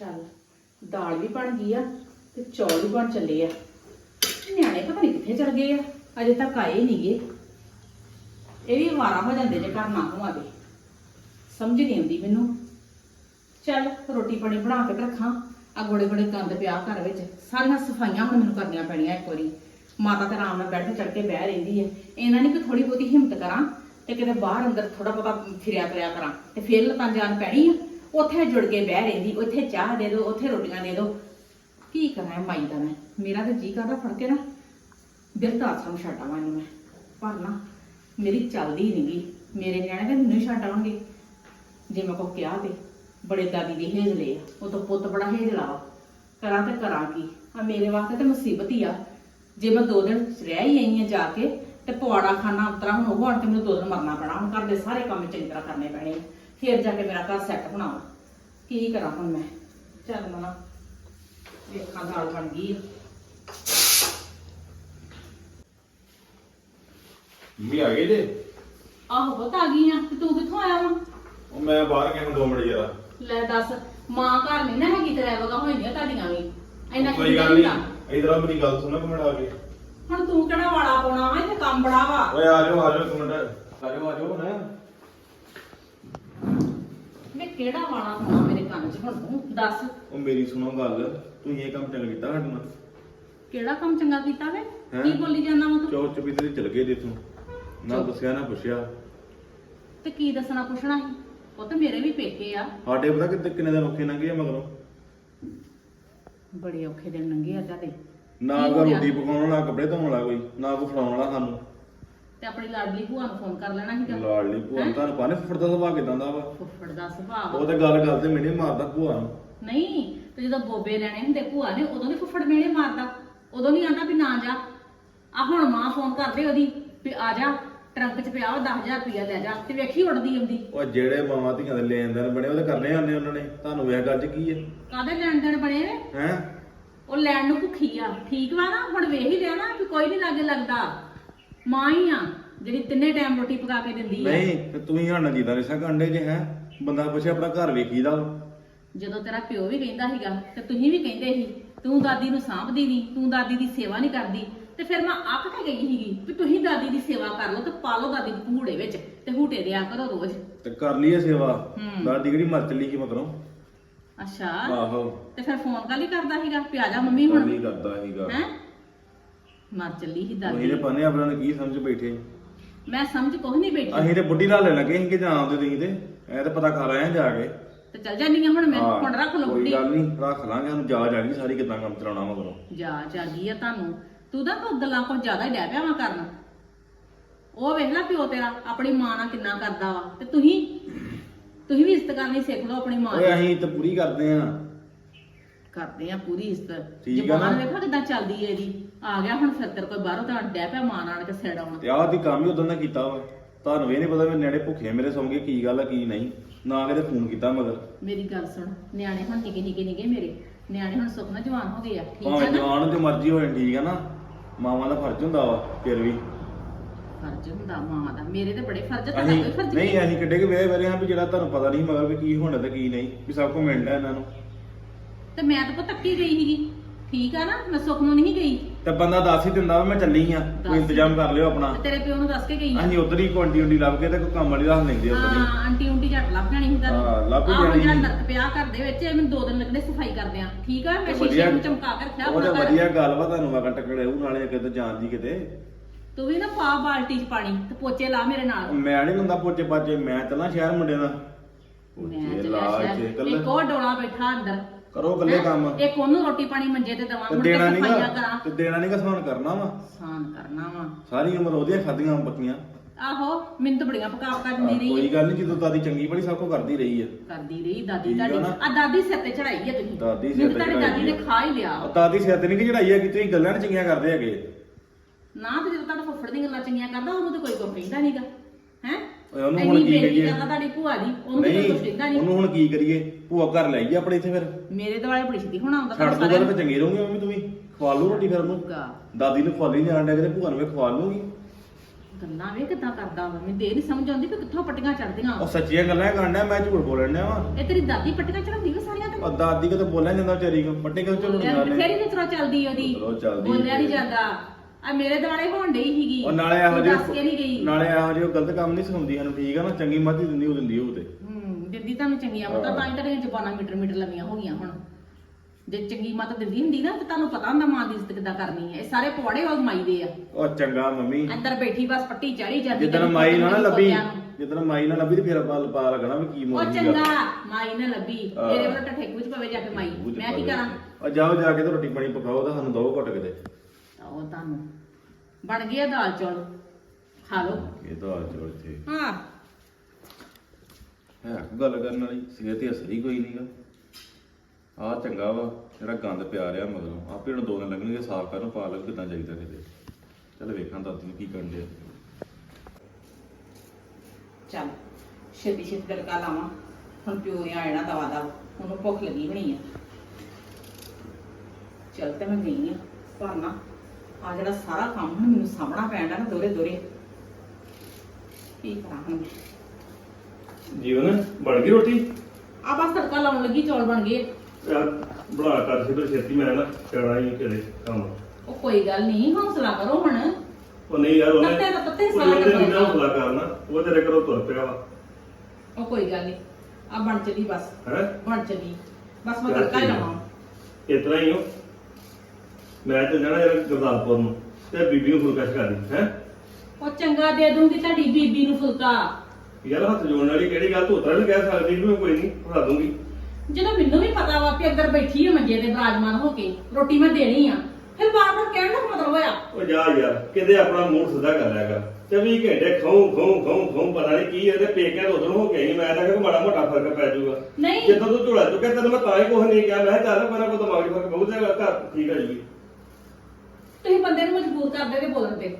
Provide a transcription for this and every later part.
ਚੱਲ, ਦਾਲ ਵੀ ਬਣ ਗਈ ਆ ਤੇ ਚੌਲ ਵੀ ਬਣ ਚੱਲੇ ਆ। ਨਿਆਣੇ ਪਤਾ ਨਹੀਂ ਕਿੱਥੇ ਚਲ ਗਏ ਆ, ਅਜੇ ਤੱਕ ਆਏ ਨਹੀਂਗੇ ਇਹ ਵੀ ਵਾਰਾ ਹੋ ਜਾਂਦੇ ਜੇ ਘਰ ਨਾ ਹੋਵਾਂਗੇ। ਸਮਝ ਨਹੀਂ ਆਉਂਦੀ ਮੈਨੂੰ। ਚੱਲ, ਰੋਟੀ ਪਾਣੀ ਬਣਾ ਕੇ ਰੱਖਾਂ। ਆ ਗੋੜੇ ਗੋੜੇ ਗੰਦ ਪਿਆ ਘਰ ਵਿੱਚ। ਸਾਰੀਆਂ ਸਫਾਈਆਂ ਹੁਣ ਮੈਨੂੰ ਕਰਨੀਆਂ ਪੈਣੀਆਂ ਇੱਕ ਵਾਰੀ। ਮਾਤਾ ਤੇ ਆਰਾਮ ਨਾਲ ਬੈਠ ਚੜ ਕੇ ਬਹਿ ਰਹਿੰਦੀ ਹੈ ਇਹਨਾਂ ਨੇ ਕਿ ਥੋੜੀ ਬਹੁਤੀ ਹਿੰਮਤ ਕਰਾਂ ਤੇ ਕਿਤੇ ਬਾਹਰ ਅੰਦਰ ਥੋੜਾ ਬਹੁਤਾ ਫਿਰਿਆ ਫਿਰਿਆ ਕਰਾਂ। ਤੇ ਫੇਰ ਲਤਾਂ ਜਾਨ ਪੈਣੀ ਆ। ਉੱਥੇ ਜੁੜ ਕੇ ਬਹਿ ਰਹਿੰਦੀ, ਉੱਥੇ ਚਾਹ ਦੇ ਦਿਓ ਉੱਥੇ ਰੋਟੀਆਂ ਦੇ ਦਿਓ ਕੀ ਕਰਾਂ ਇਹ ਮਾਈ ਦਾ ਮੈਂ? ਮੇਰਾ ਤੇ ਜੀ ਕਰਦਾ ਫੜ ਕੇ ਨਾ। ਦਿਲ ਆਸ਼ਰਮ ਛੱਡ ਛੱਡਾਵਾਂ ਇਹਨੂੰ ਮੈਂ। ਪਰ ਨਾ, ਮੇਰੀ ਚੱਲਦੀ ਨਹੀਂਗੀ ਮੇਰੇ ਨਿਆਣੇ ਤੇ ਮੈਨੂੰ ਹੀ ਛੱਡ ਆਉਣਗੇ। ਜੇ ਮੈਂ ਕੋ ਕਿਹਾ ਤੇ, ਬੜੇ ਦਾਦੀ ਦੇ ਹੇਜਲੇ ਆ। ਉਹ ਤਾਂ ਪੁੱਤ ਬੜਾ ਹੇਜਲਾ ਵਾ। ਕਰਾਂ ਤੇ ਕਰਾਂ ਕੀ? ਆ ਮੇਰੇ ਵਾਸਤੇ ਤੇ ਮੁਸੀਬਤ ਹੀ ਆ। ਜੇ ਮੈਂ ਦੋ ਦਿਨ ਰਹਿ ਹੀ ਆਈ ਆ ਜਾ ਕੇ ਤੇ ਪਵਾੜਾ ਖਾਣਾ ਉਤਰਾ ਹੁਣ ਉਹ ਆਣ ਕੇ ਮੈਨੂੰ ਦੋ ਦਿਨ ਮਰਨਾ ਪੈਣਾ ਹੁਣ ਘਰ ਦੇ ਸਾਰੇ ਕੰਮ ਚੰਗੀ ਤਰ੍ਹਾਂ ਕਰਨੇ ਪੈਣੇ। ਫੇਰ ਜਾ ਕੇ ਮੇਰਾ ਘਰ ਸੈੱਟ ਹੋਣਾ ਵਾ। ਕੀ ਕਰਾਂ ਹੁਣ ਮੈਂ ਚੱਲ ਮਨਾ ਵੇਖਾਂ ਦਾਲ ਬਣ ਗਈ ਆ। ਮੰਮੀ ਆ ਗਏ ਜੇ ਆਹੋ ਬਹੁਤ ਆ ਗਈ ਆ ਤੇ ਤੂੰ ਕਿੱਥੋਂ ਆਇਆ ਵਾ ਉਹ ਮੈਂ ਬਾਹਰ ਗਿਆ ਹੁਣ 2 ਮਿੰਟ ਜਰਾ ਲੈ ਦੱਸ ਮਾਂ ਘਰ ਨਹੀਂ ਨਾ ਹੈਗੀ ਤੇ ਵਗਾ ਹੋਈਆਂ ਤੁਹਾਡੀਆਂ ਵੀ ਇੰਨਾ ਕੋਈ ਗੱਲ? ਨਹੀਂ ਇਧਰ ਆ ਮੇਰੀ ਗੱਲ ਸੁਣੋ ਕਿ ਮਿੰਟ ਆ ਕੇ ਹੁਣ ਤੂੰ ਕਿਹੜਾ ਵਾਲਾ ਪਾਉਣਾ ਵਾ? ਇੱਥੇ ਕੰਮ ਬੜਾ ਵਾ। ਓਏ ਆ ਜਾਓ ਆ ਜਾਓ ਇੱਕ ਮਿੰਟ। ਆ ਜਾਓ ਆ ਜਾਓ ਹੁਣ। ਮੈਂ ਕਿਹੜਾ ਵਾਲਾ ਪਾਉਣਾ ਮੇਰੇ ਕੰਨ 'ਚ? ਹੁਣ ਤੂੰ ਦੱਸ। ਉਹ ਮੇਰੀ ਸੁਣੋ ਗੱਲ। ਤੂੰ ਇਹ ਕੰਮ ਚੰਗਾ ਕੀਤਾ ਸਾਡੇ ਨਾਲ। ਕਿਹੜਾ ਕੰਮ ਚੰਗਾ ਕੀਤਾ ਵੇ? ਹੈਂ? ਕੀ ਬੋਲੀ ਜਾਂਦਾ ਵਾ ਤੂੰ? ਚੋਰ ਚੁਪੀਤੇ ਤੇ ਚਲ ਗਏ ਜੇ ਤੂੰ। ਨਾ। ਦੱਸਿਆ ਨਾ ਪੁੱਛਿਆ। ਤੇ ਕੀ ਦੱਸਣਾ ਪੁੱਛਣਾ ਸੀ? ਉਹ ਤਾਂ ਮੇਰੇ ਵੀ ਪੇਕੇ ਆ। ਸਾਡੇ ਪਤਾ ਕਿਤੇ ਕਿੰਨੇ ਦਿਨ ਔਖੇ ਲੰਘੇ ਆ ਮਗਰੋਂ? ਬੜੇ ਔਖੇ ਦਿਨ ਲੰਘੇ ਅੱਜ ਦੇ ਨਾ ਕੋਈ? ਰੋਟੀ ਪਕਾਉਣ ਵਾਲਾ ਕੱਪੜੇ ਧੋਣ ਵਾਲਾ ਕੋਈ ਨਾ ਕੋਈ ਫੜਾਉਣ ਵਾਲਾ ਸਾਨੂੰ। ਤੇ ਆਪਣੀ ਲਾਡਲੀ ਭੂਆ ਨੂੰ ਫੋਨ ਕਰ ਲੈਣਾ ਸੀਗਾ ਲਾਡਲੀ ਭੂਆ ਨੂੰ? ਤੁਹਾਨੂੰ ਪਾਣੇ ਫੁੱਫੜ ਦਾ ਸੁਭਾਅ ਕਿਦਾਂ ਦਾ ਵਾ? ਫੁੱਫੜ ਦਾ ਸੁਭਾਅ ਉਹ ਤੇ ਗੱਲ ਕਰਦੇ ਮੈਨੇ ਮਾਰਦਾ ਭੂਆ ਨੂੰ। ਨਹੀਂ ਤੇ ਜਦੋਂ ਬੋਬੇ ਲੈਣੇ ਹੁੰਦੇ ਭੂਆ ਨੇ ਉਦੋਂ ਨਹੀਂ ਫੁੱਫੜ ਮੇਲੇ ਮਾਰਦਾ। ਉਦੋਂ ਨਹੀਂ ਆਂਦਾ ਵੀ ਨਾ ਜਾ। ਆ ਹੁਣ ਮਾਂ ਫੋਨ ਕਰਦੇ ਉਹਦੀ ਵੀ ਆ ਜਾ ਟਰੰਕ 'ਚ ਪਿਆ ਉਹ 10000 ਰੁਪਇਆ ਲੈ ਜਾ ਤੇ ਵੇਖੀ ਉੜਦੀ ਆਉਂਦੀ ਉਹ ਜਿਹੜੇ ਮਾਵਾਂ ਧੀਆਂ ਦੇ ਲੈਣ ਦੇਣ ਬਣੇ ਉਹ ਤੇ ਕਰਨੇ ਆਉਂਦੇ ਉਹਨਾਂ ਨੇ। ਤੁਹਾਨੂੰ ਵੇਖ ਗੱਲ ਚ ਕੀ ਹੈ ਕਾਹਦੇ ਲੈਣ ਦੇਣ ਬਣੇ? ਨੇ ਹੈ? ਉਹ ਲੈਣ ਨੂੰ ਭੁੱਖੀ ਆ। ਠੀਕ ਵਾ ਨਾ? ਹੁਣ ਵੇਖ ਹੀ ਲਿਆ ਨਾ ਕਿ ਕੋਈ ਨਹੀਂ ਲਾਗੇ ਲੱਗਦਾ। ਮਾਂ ਹੀ ਆ ਜਿਹੜੀ ਤਿੰਨੇ ਟਾਈਮ ਰੋਟੀ ਪਕਾ ਕੇ ਦਿੰਦੀ ਆ। ਨਹੀਂ ਤੇ ਤੂੰ ਹੀ ਹਣ ਜੀਦਾ ਰਿਸਾ ਕੰਡੇ ਜੇ ਹੈ? ਬੰਦਾ ਪੁੱਛੇ ਆਪਣਾ ਘਰ ਵੇਖੀਦਾ ਵਾ। ਜਦੋਂ ਤੇਰਾ ਪਿਓ ਵੀ ਕਹਿੰਦਾ ਸੀਗਾ ਤੇ ਤੁਸੀਂ ਵੀ ਕਹਿੰਦੇ ਸੀ ਤੂੰ ਦਾਦੀ ਨੂੰ ਸਾਂਭਦੀ ਨਹੀਂ ਤੂੰ ਦਾਦੀ ਦੀ ਸੇਵਾ ਨਹੀਂ ਕਰਦੀ। ਤੇ ਫਿਰ ਮੈਂ ਅੱਕ ਕੇ ਗਈ ਸੀਗੀ ਵੀ ਤੁਸੀਂ ਦਾਦੀ ਦੀ ਸੇਵਾ ਕਰ ਲਓ ਤੇ ਪਾ ਲਓ ਦਾਦੀ ਨੂੰ ਹੂੜੇ ਵਿੱਚ ਤੇ ਹੂਟੇ ਦਿਆ ਕਰੋ ਰੋਜ਼। ਤੇ ਕਰ ਲਈਏ ਸੇਵਾ। ਹੂੰ। ਦਾਦੀ ਕਿਹੜੀ ਮਰ ਚੱਲੀ ਕੀ ਮਗਰੋਂ? ਅੱਛਾ। ਆਹੋ। ਤੇ ਫਿਰ ਫੋਨ ਹੀ ਕਰਦਾ ਸੀਗਾ? ਵੀ ਆ ਜਾ ਮੰਮੀ ਹੁਣ। ਨਹੀਂ ਕਰਦਾ ਸੀਗਾ? ਹੈ? ਮਰ ਚੱਲੀ ਸੀ ਉਹੀ ਦਾਦੀ ਨੇ ਪਾਣੇ ਆਪਣਾ ਨੇ ਕੀ ਸਮਝ ਬੈਠੇ। ਮੈਂ ਸਮਝ ਕੁਛ ਨਹੀਂ ਬੈਠੀ। ਅਸੀਂ ਤੇ ਬੁੱਢੀ ਨਾਲ ਲੈਣ ਲੱਗੇ ਸੀ ਕਿ ਜਾਂ ਆਉਂਦੇ ਤੁਸੀਂ ਤੇ। ਐ ਤਾਂ ਪਤਾ ਕਰ ਆਏ ਆ ਜਾ ਕੇ। ਤੇ ਚੱਲ ਜਾਨੀ ਆ ਹੁਣ ਮੈਂ। ਹਾਂ, ਹੁਣ ਰੱਖ ਲਓ ਕੋਈ ਬੁੱਢੀ। ਗੱਲ ਨਹੀਂ ਰੱਖ ਲਾਂਗੇ ਸਾਨੂੰ ਜਾਜ ਆ ਗਈ ਸਾਰੀ ਕਿਦਾਂ ਕੰਮ ਚਲਾਉਣਾ ਮਗਰੋਂ ਜਾ ਜਾਗੀ ਆ ਤੁਹਾਨੂੰ। ਤੂੰ ਤਾਂ ਕੋ ਗੱਲਾਂ ਕੋ ਜ਼ਿਆਦਾ ਹੀ ਡੈ ਪਿਆ ਵਾ ਕਰਨ। ਉਹ ਵੇਖ ਲੈ ਪਿਓ ਤੇਰਾ ਆਪਣੀ ਮਾਂ ਨਾਲ ਕਿੰਨਾ ਕਰਦਾ ਵਾ। ਤੇ ਤੁਸੀਂ ਤੁਸੀਂ ਵੀ ਇੱਜ਼ਤ ਕਰਨੀ ਸਿੱਖ ਲਓ ਆਪਣੀ ਮਾਂ ਓਏ ਅਸੀਂ ਤਾਂ ਪੂਰੀ ਕਰਦੇ ਆ। ਕਰਦੇ ਆ ਪੂਰੀ ਇੱਜ਼ਤ। ਠੀਕ ਆ ਨਾ? ਜ਼ਬਾਨ ਵੇਖੋ ਕਿਦਾਂ ਚੱਲਦੀ ਏ ਇਹਦੀ। ਆ ਗਿਆ ਹੁਣ ਫਿਰ ਤੇਰੇ ਕੋਈ ਬਾਹਰੋਂ ਤਾਂ ਡੈ ਪਿਆ ਮਾਂ ਨਾਲ ਤੇ ਸਿਰ ਆਉਣ ਤੇ ਆਹ ਦੀ ਕੰਮ ਹੀ ਉਦੋਂ ਦਾ ਕੀਤਾ ਵਾ। ਤੁਹਾਨੂੰ ਇਹ ਨਹੀਂ ਪਤਾ ਮੇਰੇ ਨਿਆਣੇ ਭੁੱਖੇ ਮੇਰੇ ਸੌਂਗੇ ਕੀ ਗੱਲ ਆ ਕੀ ਨਹੀਂ। ਨਾ ਕਿਤੇ ਫੋਨ ਕੀਤਾ ਮਗਰ। ਮੇਰੀ ਗੱਲ ਸੁਣ ਨਿਆਣੇ ਹੁਣ ਨਿੱਕੇ ਨਿੱਕੇ ਨਿੱਕੇ ਮੇਰੇ। ਨਿਆਣੇ ਹੁਣ ਸੁੱਖ ਨਾਲ ਜਵਾਨ ਹੋ ਗਏ ਆ ਠੀਕ ਭਾਵੇਂ ਆ ਨਾ? ਜਾਣ ਜੋ ਮਰਜ਼ੀ ਹੋਏ ਠੀਕ ਆ ਨਾ? ਮਾਵਾਂ ਦਾ ਫਰਜ਼ ਹੁੰਦਾ ਵਾ ਫਿਰ ਵੀ। ਫਰਜ਼ ਹੁੰਦਾ ਮਾਂ ਦਾ। ਮੇਰੇ ਤੇ ਬੜੇ ਫਰਜ਼ ਤੁਹਾਡਾ ਅਸੀਂ ਕੋਈ ਫਰਜ਼ ਨਹੀਂ ਅਸੀਂ ਕਿੱਡੇ ਕਿ ਵੇਹ ਵਰੇ ਆ ਵੀ ਜਿਹੜਾ ਤੁਹਾਨੂੰ ਪਤਾ ਨਹੀਂ ਮਗਰ ਵੀ ਕੀ ਹੋਣਾ ਤੇ ਕੀ ਨਹੀਂ ਵੀ ਸਭ ਕੁਝ ਮਿਲਣਾ ਇਹਨਾਂ ਨੂੰ। ਤੇ ਮੈਂ ਤਾਂ ਪੁੱਤ ਅੱਕੀ ਗਈ ਸੀਗੀ। ਠੀਕ ਆ ਨਾ ਮੈਂ ਸੁੱਖ ਨੂੰ ਨਹੀਂ ਗਈ। ਤੇ ਬੰਦਾ ਦੱਸ ਹੀ ਦਿੰਦਾ ਵਾ ਮੈਂ ਚੱਲੀ ਆ ਕੋਈ ਹੀ ਇੰਤਜ਼ਾਮ ਕਰ ਲਿਓ ਆਪਣਾ। ਤੇ ਤੇਰੇ ਪਿਓ ਨੂੰ ਦੱਸ ਕੇ ਗਈ ਆ। ਅਸੀਂ ਉਧਰ ਹੀ ਕੁਆਂਟੀ ਉਂਡੀ ਲੱਭ ਕੇ ਤੇ ਕੋਈ ਕੰਮ ਵਾਲੀ ਰੱਖ ਲੈਂਦੇ ਉਧਰ ਹੀ। ਹਾਂ ਆਂਟੀ ਉਂਟੀ ਝੱਟ ਲੱਭ ਜਾਣੀ ਤੁਹਾਨੂੰ ਹਾਂ, ਲੱਭ ਆਹੋ, ਜਾਣੀ ਜਿਹੜਾ। ਨਰਕ ਪਿਆ ਘਰ ਦੇ ਵਿੱਚ ਇਹ ਮੈਨੂੰ ਦੋ ਦਿਨ ਲੱਗਣੇ ਸਫ਼ਾਈ ਕਰਦੇ ਆ। ਠੀਕ ਆ ਮੈਂ ਤੇ ਸ਼ੀਸ਼ੇ ਨੂੰ ਚਮਕਾ ਕੇ ਰੱਖਿਆ ਉਹ ਤੇ ਆਪਣਾ ਘਰ। ਵਧੀਆ ਗੱਲ ਵਾ ਤੁਹਾਨੂੰ ਵਗਨ ਟੱਕੜੇ ਉਹ ਨਾਲੇ ਕਿਤੇ ਜਾਣ ਦੀ ਕਿਤੇ। ਤੂੰ ਵੀ ਨਾ ਪਾ ਬਾਲਟੀ 'ਚ ਪਾਣੀ ਤੇ ਪੋਚੇ ਲਾ ਮੇਰੇ ਨਾਲ। ਮੈਂ ਨਹੀਂ ਹੁੰਦਾ ਪੋਚੇ ਪਾਚੇ ਮੈਂ ਚੱਲਾਂ ਸ਼ਹਿਰ ਮੁੰਡੇ ਮੈਂ ਪੋਚੇ ਲਾ ਸ਼ਹਿਰ। ਇੱਥੇ ਇੱਕ ਕੱਲੇ ਉਹ ਡੋਲਾ ਬੈਠਾ ਅੰਦਰ। ਕਰੋ ਕੱਲੇ ਕੰਮ। ਇੱਕ ਉਹਨੂੰ ਰੋਟੀ ਪਾਣੀ ਮੰਜੇ ਤੇ ਦਵਾਂ ਤੇ ਕੇ ਦੇਣਾ ਸਫਾਈਆਂ ਨਹੀਂਗਾ ਕਰਾਂ। ਤੇ ਦੇਣਾ ਨਹੀਂਗਾ ਸਮਾਨ ਕਰਨਾ ਵਾ। ਸਾਨ ਕਰਨਾ ਵਾ। ਸਾਰੀ ਉਮਰ ਉਹਦੀਆਂ ਖਾਧੀਆਂ ਪੱਕੀਆਂ। ਆਹੋ ਮੈਨੂੰ ਤਾਂ ਬੜੀਆਂ ਪਕਾ ਪਕਾ ਦਿੰਦੀ ਰਹੀ। ਕੋਈ ਗੱਲ ਨਹੀਂ ਜਦੋਂ ਦਾਦੀ ਚੰਗੀ ਬੜੀ ਸਭ ਕੁਝ ਕਰਦੀ ਰਹੀ ਆ। ਕਰਦੀ ਰਹੀ ਦਾਦੀ ਠੀਕ ਆ ਤੁਹਾਡੀ ਨਾ? ਆ ਦਾਦੀ ਸਿਰ ਤੇ ਚੜਾਈ ਆ ਤੁਸੀਂ। ਦਾਦੀ ਸਿਰ ਮੈਨੂੰ ਤੇ ਤੁਹਾਡੀ ਦਾਦੀ ਨੇ। ਖਾ ਹੀ ਲਿਆ। ਦਾਦੀ ਸਿਰ ਤੇ ਨਹੀਂ ਕਿ ਚੜਾਈ ਆ ਕਿ ਤੁਸੀਂ ਗੱਲਾਂ ਨੀ ਚੰਗੀਆਂ ਕਰਦੇ ਹੈਗੇ। ਨਾ ਤੇ ਜਦੋਂ ਤੁਹਾਡਾ ਫੁੱਫੜ ਦੀ ਗੱਲਾਂ ਚੰਗੀਆਂ ਕਰਦਾ ਉਹਨੂੰ ਤੇ ਕੋਈ ਕਹਿੰਦਾ ਨਹੀਂਗਾ ਹੈ? ਓਏ ਉਹਨੂੰ ਹੁਣ ਕੀ ਕਰੀਏ? ਕਰਦਾ ਤੁਹਾਡੀ ਭੂਆ ਦੀ ਉਹਨੂੰ ਤੇ ਕੋਈ ਕਹਿੰਦਾ ਨਹੀਂ ਉਹਨੂੰ ਹੁਣ ਕੀ ਕਰੀਏ? ਭੂਆ ਘਰ ਲੈ ਆਈਏ ਆਪਣੇ ਇੱਥੇ ਫਿਰ। ਮੇਰੇ ਦੁਆਲੇ ਬੜੀ ਛੇਤੀ ਹੁਣ ਆਉਂਦਾ ਛੱਡ ਗੱਲ ਤੇ ਚੰਗੀ ਰਹੂਗੀ ਮੰਮੀ ਤੂੰ ਵੀ। ਖਵਾ ਲੂ ਰੋਟੀ ਫਿਰ ਉਹਨੂੰ। ਦਾਦੀ ਨੂੰ ਨਹੀਂ ਜਾਣ ਡਿਆ ਕਿਤੇ ਭੂਆ ਨੂੰ ਵੀ ਖਵਾ ਲੂਗੀ ਗੱਲਾਂ ਵੇ ਕਿੱਦਾਂ ਕਰਦਾ ਵਾ ਮੈਨੂੰ ਤੇ ਨਹੀਂ ਸਮਝ ਆਉਂਦੀ ਕਿ ਕਿੱਥੋਂ ਪੱਟੀਆਂ ਚੜਦੀਆਂ। ਉਹ ਸੱਚੀਆਂ ਗੱਲਾਂ ਕਰਨ ਮੈਂ ਝੂਠ ਬੋਲਣ ਡਿਆ ਵਾ। ਇਹ ਤੇਰੀ ਦਾਦੀ ਪੱਟੀਆਂ ਚੜਾਉਂਦੀ ਵਾ ਸਾਰੀਆਂ ਤੇ? ਉਹ ਦਾਦੀ ਕੋ ਤਾਂ ਬੋਲਿਆ ਜਾਂਦਾ ਵਿਚਾਰੀ ਕੋ ਪੱਟੇ ਕਿਉਂ ਜਾਂਦੇ ਬਥੇਰੀ ਕਿਸ ਤਰ੍ਹਾਂ ਚੱਲਦੀ ਉਹਦੀ। ਚਲੋ ਚੱਲਦੀ ਬੋਲਿਆ ਨਹੀਂ ਹੈ। ਜਾਂਦਾ। ਆ ਮੇਰੇ ਦੁਆਲੇ ਹੋਣ ਡਈ ਸੀਗੀ। ਉਹ ਨਾਲੇ ਇਹੋ ਤੂੰ ਦੱਸ ਕੇ ਨਹੀਂ ਜਿਹੇ ਗਈ। ਨਾਲੇ ਇਹੋ ਜਿਹੇ ਗਲਤ ਕੰਮ ਨਹੀਂ ਸਿਖਾਉਂਦੀ ਸਾਨੂੰ ਠੀਕ ਆ ਨਾ? ਚੰਗੀ ਮੱਤੀ ਦਿੰਦੀ ਉਹ ਦਿੰਦੀ ਉਹ ਤੇ। ਹੂੰ ਦਿੰਦੀ ਤੁਹਾਨੂੰ ਚੰਗੀਆਂ ਮਤਾਂ ਹਾਂ। ਤਾਂ ਹੀ ਤੁਹਾਡੀਆਂ ਜ਼ਬਾਨਾਂ ਮੀਟਰ ਮੀਟਰ ਲੰਮੀਆਂ ਹੋ ਗਈਆਂ ਹੁਣ। ਜੇ ਚੰਗੀ ਮਤ ਦਿੰਦੀ ਹੁੰਦੀ ਨਾ ਤੇ ਤੁਹਾਨੂੰ ਪਤਾ ਹੁੰਦਾ ਮਾਂ ਦੀ ਇੱਜ਼ਤ ਕਿੱਦਾਂ ਕਰਨੀ ਹੈ। ਇਹ ਸਾਰੇ ਪਵਾੜੇ ਉਹ ਮਾਈ ਦੇ ਆ। ਉਹ ਚੰਗਾ ਮੰਮੀ। ਅੰਦਰ ਬੈਠੀ ਬਸ ਪੱਟੀ ਚੜੀ ਜਾਂਦੀ ਜਿੱਦਣ ਕਦੀ ਮਾਈ ਨਾ ਨਾ ਕਦੀ ਲੱਭੀ ਪੋਤਿਆਂ ਨੂੰ। ਜਿੱਦਣ ਮਾਈ ਨਾ ਲੱਭੀ ਤੇ ਫਿਰ ਆਪਾਂ ਪਾ ਲੱਗਣਾ ਵੀ ਕੀ ਉਹ ਮੋੜੀ ਚੰਗਾ ਮਾਈ ਨਾ ਲੱਭੀ। ਹਾਂ। ਮੇਰੇ ਵੱਲ ਟੱਠੇ ਕੁਝ ਪਵੇ ਜਾ ਕੇ ਮਾਈ। ਮੈਂ ਕੀ ਕਰਾਂ? ਉਹ ਜਾਓ ਜਾ ਕੇ ਤੇ ਰੋਟੀ ਪਾਣੀ ਪਕਾਓ ਤਾਂ ਸਾਨੂੰ ਦੋ ਘੁੱਟ ਕੇ ਉਹ ਤੁਹਾਨੂੰ ਬਣ ਗਿਆ ਦਾਲ ਚੌਲ। ਖਾ ਲਓ। ਇਹ ਤਾਂ ਅੱਜ ਇੱਥੇ। ਹਾਂ। ਹੈ ਕੋਈ ਗੱਲ ਕਰਨ ਵਾਲੀ ਸਿਹਤ ਤੇ ਅਸਰ ਹੀ ਕੋਈ ਨਹੀਂਗਾ ਆ ਚੰਗਾ ਵਾ ਜਿਹੜਾ ਗੰਦ ਪਿਆ ਰਿਹਾ ਮਗਰੋਂ। ਆਪੇ ਹੁਣ ਦੋ ਦਿਨ ਲੱਗਣਗੇ ਸਾਫ਼ ਕਰਨ ਪਾ ਲੱਗ ਕਿਦਾਂ ਚਾਹੀਦਾ ਕਿਤੇ। ਚੱਲ ਵੇਖਾਂ ਦਾਦੀ ਨੂੰ ਕੀ ਕਰਨ ਦੇ ਚੱਲ ਛੇਤੀ ਛੇਤੀ ਤੜਕਾ ਲਾਵਾਂ। ਹੁਣ ਪਿਓ ਨੇ ਆਣਾ ਦਵਾ ਦਾ ਉਹਨੂੰ ਭੁੱਖ ਲੱਗੀ ਹੋਣੀ ਆ। ਚੱਲ ਤੇ ਮੈਂ ਗਈ ਆ ਪਰ ਨਾ ਆ ਜਿਹੜਾ ਸਾਰਾ ਕੰਮ ਹੁਣ ਮੈਨੂੰ ਸਾਹਮਣਾ ਪੈਣਾ ਨਾ ਦੋਰੇ ਦੋਰੇ। ਕੀ ਕਰਾਂ ਹੁਣ? ਜੀਵਨ ਬਣ ਗਈ ਰੋਟੀ? ਆ ਬਸ ਤੜਕਾ ਲਾਉਣ ਲੱਗੀ ਚੌਲ ਬਣ ਗਏ। ਯਾਰ ਬਣਾ ਕਰ ਸੀ ਪਰ ਛੇਤੀ ਮੈਂ ਨਾ ਜਾਣਾ ਹੀ ਕਿਤੇ ਕੰਮ। ਉਹ ਕੋਈ ਗੱਲ ਨਹੀਂ ਹੌਸਲਾ ਕਰੋ ਹੁਣ। ਉਹ ਨਹੀਂ ਯਾਰ ਉਹਨੇ ਪੱਤੇ ਤਾਂ ਪੱਤੇ ਉਹ ਸਾਰਾ ਉਹਨੇ ਟੱਬਰ ਨਹੀਂ ਹੌਸਲਾ ਕਰਨਾ ਉਹ ਤੇਰੇ ਘਰੋਂ ਤੁਰ ਪਿਆ ਵਾ। ਉਹ ਕੋਈ ਗੱਲ ਨਹੀਂ ਆ ਬਣ ਚਲੀ ਬਸ। ਹੈ? ਬਣ ਚਲੀ। ਬਸ ਮੈਂ ਚੱਲ ਤੜਕਾ ਹੀ ਠੀਕ। ਲਾਵਾਂ। ਇਤਨਾ ਹੀ ਹੋ। ਮੈਂ ਤੇ ਜਾਣਾ ਯਾਰ ਗੁਰਦਾਸਪੁਰ ਨੂੰ ਤੇ ਬੀਬੀ ਨੂੰ ਫੁਲਕਾ ਛਕਾ ਦੀ ਹੈ? ਉਹ ਚੰਗਾ ਦੇ ਦੂੰਗੀ ਤੁਹਾਡੀ ਬੀਬੀ ਨੂੰ ਫੁਲਕਾ। ਯਾਰ ਹੱਥ ਜੋੜਨ ਵਾਲੀ ਕਿਹੜੀ ਗੱਲ ਤੂੰ ਉਤਰਾ ਨਹੀਂ ਕਹਿ ਸਕਦੀ ਵੀ ਮੈਂ ਕੋਈ ਨਹੀਂ ਬਣਾ ਦੂੰਗੀ। ਜਦੋਂ ਮੈਨੂੰ ਵੀ ਪਤਾ ਵਾ ਕਿ ਅੰਦਰ ਬੈਠੀ ਹੈ ਮੰਜੇ ਤੇ ਬਰਾਜਮਾਨ ਹੋ ਕੇ ਰੋਟੀ ਮੈਂ ਦੇਣੀ ਆ ਫਿਰ ਬਾਰ-ਬਾਰ ਕਹਿਣ ਦਾ ਕੀ ਮਤਲਬ ਹੋਇਆ? ਉਹ ਜਾ ਯਾਰ ਕਿਤੇ ਆਪਣਾ ਮੂਡ ਸਿੱਧਾ ਕਰ ਲਿਆ ਕਰ। 24 ਘੰਟੇ ਖਾਉ ਖਾਉ ਖਾਉ ਖਾਉ ਪਤਾ ਨਹੀਂ ਕੀ ਇਹਦੇ ਪੇਕਿਆਂ ਤੋਂ ਉਧਰ ਹੋ ਕੇ ਆਈ ਮੈਂ ਤਾਂ ਕਿ ਮਾੜਾ ਮੋਟਾ ਫ਼ਰਕ ਪੈ ਜਾਊਗਾ। ਨਹੀਂ। ਜਦੋਂ ਤੂੰ ਝੋਲਾ ਚੁੱਕਿਆ ਤੈਨੂੰ ਮੈਂ ਤਾਂ ਹੀ ਕੁਝ ਨਹੀਂ ਕਿਹਾ ਮੈਂ ਕਿਹਾ ਚੱਲ ਮੇਰਾ ਕੋਈ ਦਿਮਾਗ 'ਚ ਫ਼ਰਕ ਬਹੁਤ ਹੈਗਾ ਘਰ ਠੀਕ ਹੈ ਜੀ ਤੁਸੀਂ ਬੰਦੇ ਨੂੰ ਮਜਬੂਰ ਕਰਦੇ ਤੇ ਬੋਲਣ ਤੇ।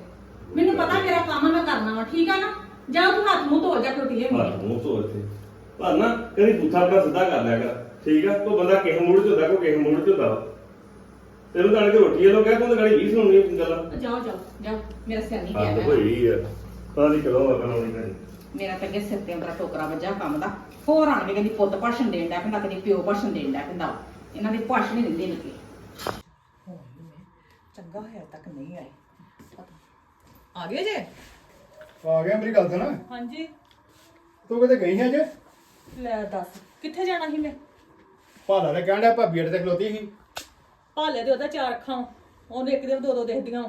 ਮੈਨੂੰ ਪਤਾ ਮੇਰਾ ਕੰਮ ਮੈਂ ਕਰਨਾ ਵਾ ਠੀਕ ਆ ਨਾ? ਜਾਓ ਤੂੰ ਹੱਥ ਮੂੰਹ ਧੋ ਜਾ ਲੈ ਹੱਥ ਮੂੰਹ ਧੋ ਇੱਥੇ। ਪਰ ਨਾ ਕਦੀ ਬੁੱਥਾ ਆਪਣਾ ਸਿੱਧਾ ਕਰ ਲਿਆ ਕਰ ਠੀਕ ਆ? ਕੋਈ ਬੰਦਾ ਕਿਸੇ ਮੂਡ 'ਚ ਹੁੰਦਾ ਕੋਈ ਕਿਸੇ ਮੂਡ 'ਚ ਹੁੰਦਾ ਵਾ। ਤੈਨੂੰ ਤਾਂ ਕਿ ਰੋਟੀ ਲੋ ਕਹਿ ਤੂੰ ਤਾਂ ਗਾੜੀ 20 ਸੁਣਨੀ ਹੈ ਗੱਲ? ਜਾਓ ਜਾਓ ਜਾਓ। ਮੇਰਾ ਸਿਰ ਨਹੀਂ ਗਿਆ ਹੋਈ ਆ। ਸਾਰੀ ਚਲੋ ਆਪਣਾ ਹੋਣੀ ਕਰੀ ਮੇਰਾ ਤਾਂ ਅੱਗੇ ਸਿਰ ਤੇ ਅੰਦਰ ਟੋਕਰਾ ਵੱਜਾ ਕੰਮ ਦਾ। ਹੋਰ ਆਣ ਕੇ ਕਹਿੰਦੀ ਪੁੱਤ ਭਾਸ਼ਣ ਦੇਣ ਦਾ ਪੈਂਦਾ ਕਦੀ ਪਿਓ ਭਾਸ਼ਣ ਦੇਣ ਦਾ ਪੈਂਦਾ ਇਹਨਾਂ ਦੇ ਭਾਸ਼ਣ ਹੀ ਦਿੰਦੇ ਨੇ ਚੰਗਾ ਹੈ ਤੱਕ ਨਹੀਂ ਆਏ। ਆ ਗਏ ਜੇ? ਆ ਗਿਆ ਮੇਰੀ ਗੱਲ ਸੁਣ। ਹਾਂਜੀ। ਤੂੰ ਕਿਤੇ ਗਈ ਹੈ ਅੱਜ ਲੈ ਦੱਸ ਕਿੱਥੇ ਜਾਣਾ ਸੀ ਮੈਂ? ਭਾਲਾ ਦੇ ਕਹਿਣ ਡਿਆ ਭਾਬੀ ਅੜ ਤੇ ਖਲੋਤੀ ਸੀ। ਭਾਲੇ ਦੇ ਉਹਦਾ ਚਾਰ ਅੱਖਾਂ ਉਹਨੇ ਇੱਕ ਦੇ ਦੋ ਦੋ ਦੇਖਦੀਆਂ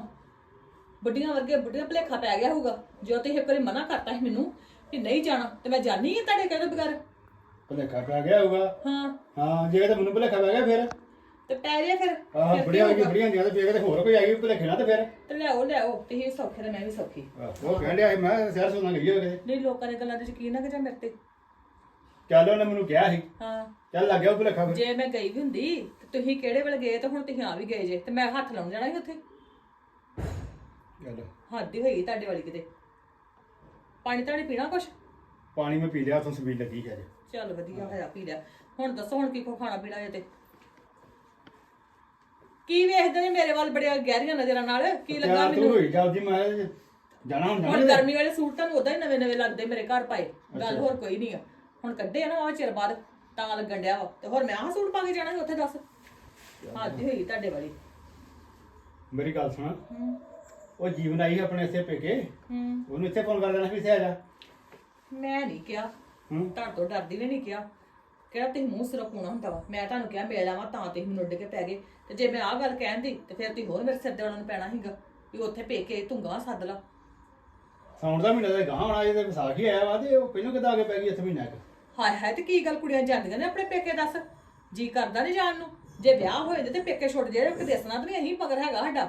ਵੱਡੀਆਂ ਵਰਗੇ ਬੁੱਢੀਆਂ ਭਲੇਖਾ ਪੈ ਗਿਆ ਹੋਊਗਾ। ਜੋ ਤੇ ਇੱਕ ਵਾਰੀ ਮਨਾ ਕਰਤਾ ਸੀ ਮੈਨੂੰ ਕਿ ਨਹੀਂ ਜਾਣਾ ਤੇ ਮੈਂ ਜਾਣੀ ਹੈ ਤੁਹਾਡੇ ਕਹਿੰਦੇ ਬਗੈਰ। ਭੁਲੇਖਾ ਪੈ ਗਿਆ ਹੋਊਗਾ। ਹਾਂ। ਹਾਂ ਜੇ ਤਾਂ ਮੈਨੂੰ ਭੁਲੇਖਾ ਪੈ ਗਿਆ ਫਿਰ? ਤੇ ਪੈ ਜੇ ਫਿਰ ਕੀ ਬੜੀਆਂ ਹੋਊਗਾ? ਬੜੀਆਂ ਦੀਆਂ ਤੇ ਫੇਰ ਕਿਤੇ ਹੋਰ ਕੋਈ ਆ ਗਈ ਭੁਲੇਖੇ ਨਾਲ ਤੇ ਫਿਰ। ਤੇ ਲਿਆਓ ਲਿਆਓ ਤੇ ਇਹ ਸੌਖੇ ਤੇ ਮੈਂ ਵੀ ਸੌਖੀ। ਉਹ ਕਹਿਣ ਡਿਆ ਸੀ ਮੈਂ ਸ਼ਹਿਰ ਸੁਣਨ ਗਈ ਹੋਵੇ ਕਿਤੇ। ਨਹੀਂ ਲੋਕਾਂ ਦੇ ਗੱਲਾਂ ਤੇ ਯਕੀਨ ਨਾ ਕਿ ਜਾਂ ਮੇਰੇ ਤੇ। ਚੱਲ ਉਹਨੇ ਮੈਨੂੰ ਕਿਹਾ ਸੀ। ਹਾਂ। ਚੱਲ ਲੱਗ ਗਿਆ ਉਹ ਭੁਲੇਖਾ ਫਿਰ। ਜੇ ਮੈਂ ਗਈ ਵੀ ਹੁੰਦੀ ਤੇ ਤੁਸੀਂ ਕਿਹੜੇ ਵੇਲੇ ਗਏ ਤੇ ਹੁਣ ਤੁਸੀਂ ਆ ਵੀ ਗਏ ਜੇ ਤੇ ਮੈਂ ਹੱਥ ਲਾਉਣ ਜਾਣਾ ਸੀ ਉੱਥੇ। ਚੱਲ। ਹੱਦ ਹੀ ਹੋਈ ਤੁਹਾਡੇ ਵਾਲੀ ਕਿਤੇ। ਪਾਣੀ ਤਾਂ ਨਹੀਂ ਪੀਣਾ ਕੁਛ? ਪਾਣੀ ਮੈਂ ਪੀ ਲਿਆ ਉਥੋਂ ਸਬੀਲ ਲੱਗੀ ਹੈ ਚੱਲ ਵਧੀਆ ਹੋਇਆ ਪੀ ਲਿਆ। ਹੁਣ ਦੱਸੋ ਹੁਣ ਕੀ ਕੋ ਖਾਣਾ ਪੀਣਾ ਜੇ ਤੇ। ਕੀ ਵੇਖਦੇ ਨੇ ਮੇਰੇ ਵੱਲ ਬੜੀਆਂ ਗਹਿਰੀਆਂ ਨਜ਼ਰਾਂ ਨਾਲ? ਕੀ ਲੱਗਾ ਤੂੰ ਮੈਨੂੰ? ਹੋਈ ਚੱਲਦੀ ਮੈਂ ਜਾਣਾ ਹੁਣ ਹੁਣ ਗਰਮੀ ਵਾਲੇ ਸੂਟ ਤੁਹਾਨੂੰ ਉਦਾਂ ਹੀ ਨਵੇਂ ਨਵੇਂ ਲੱਗਦੇ ਮੇਰੇ ਘਰ ਪਾਏ ਗੱਲ ਹੋਰ ਕੋਈ ਨਹੀਂ ਆ। ਹੁਣ ਕੱਢੇ ਆ ਨਾ ਆ ਚਿਰ ਬਾਅਦ ਤਾਂ ਲੱਗਣ ਡਿਆ ਵਾ। ਤੇ ਹੋਰ ਮੈਂ ਆਹ ਸੂਟ ਪਾ ਕੇ ਜਾਣਾ ਸੀ ਉੱਥੇ ਦੱਸ। ਹੱਦ ਹੋਈ ਤੁਹਾਡੇ ਵਾਲੀ। ਮੇਰੀ ਗੱਲ ਸੁਣ। ਉਹ ਜੀਵਨ ਆਈ ਆਪਣੇ ਇੱਥੇ ਪੇਕੇ। ਹੂੰ। ਉਹਨੂੰ ਇੱਥੇ ਫੋਨ ਕਰ ਦੇਣਾ ਵੀ ਇੱਥੇ ਆ ਜਾ। ਮੈਂ ਨਹੀਂ ਕਿਹਾ। ਹੂੰ। ਤੁਹਾਡੇ ਤੋਂ ਡਰਦੀ ਵੀ ਨਹੀਂ ਕਿਹਾ। ਕਿਹੜਾ ਤੁਸੀਂ ਮੂੰਹ ਸਿਰ ਪਾਉਣਾ ਹੁੰਦਾ ਵਾ। ਮੈਂ ਤੁਹਾਨੂੰ ਕਿਹਾ ਮਿਲ ਆਵਾਂ ਤਾਂ ਤੁਸੀਂ ਮੈਨੂੰ ਉੱਡ ਕੇ ਪੈ ਗਏ। ਤੇ ਜੇ ਮੈਂ ਆਹ ਗੱਲ ਕਹਿੰਦੀ ਤੇ ਫਿਰ ਤੁਸੀਂ ਹੋਰ ਮੇਰੇ ਸਿਰ ਤੇ ਉਹਨਾਂ ਨੂੰ ਪੈਣਾ ਸੀਗਾ ਵੀ ਉੱਥੇ ਪੇ ਕੇ ਧੁੰਗਾ ਸੱਦ ਲਾ। ਸਾਉਣ ਦਾ ਮਹੀਨਾ ਤੇ ਗਾਂ ਹੋਣਾ ਜੇ ਤੇ ਵਿਸਾਖੀ ਆਇਆ ਵਾ ਤੇ ਉਹ ਪਹਿਲਾਂ ਕਿੱਦਾਂ ਆ ਕੇ ਪੈ ਗਈ ਇੱਥੇ ਮਹੀਨਾ ਕੁ? ਹਾਏ ਹਾਏ ਤੇ ਕੀ ਗੱਲ ਕੁੜੀਆਂ ਜਾਂਦੀਆਂ ਨੇ ਆਪਣੇ ਪੇਕੇ ਦੱਸ? ਜੀ ਕਰਦਾ ਨਹੀਂ ਜਾਣ ਨੂੰ। ਜੇ ਵਿਆਹ ਹੋਏ ਤੇ ਪੇਕੇ ਛੁੱਟ ਜੇ ਕਿ ਦੱਸਣਾ ਤਾਂ ਨਹੀਂ ਮਗਰ ਹੈਗਾ ਸਾਡਾ।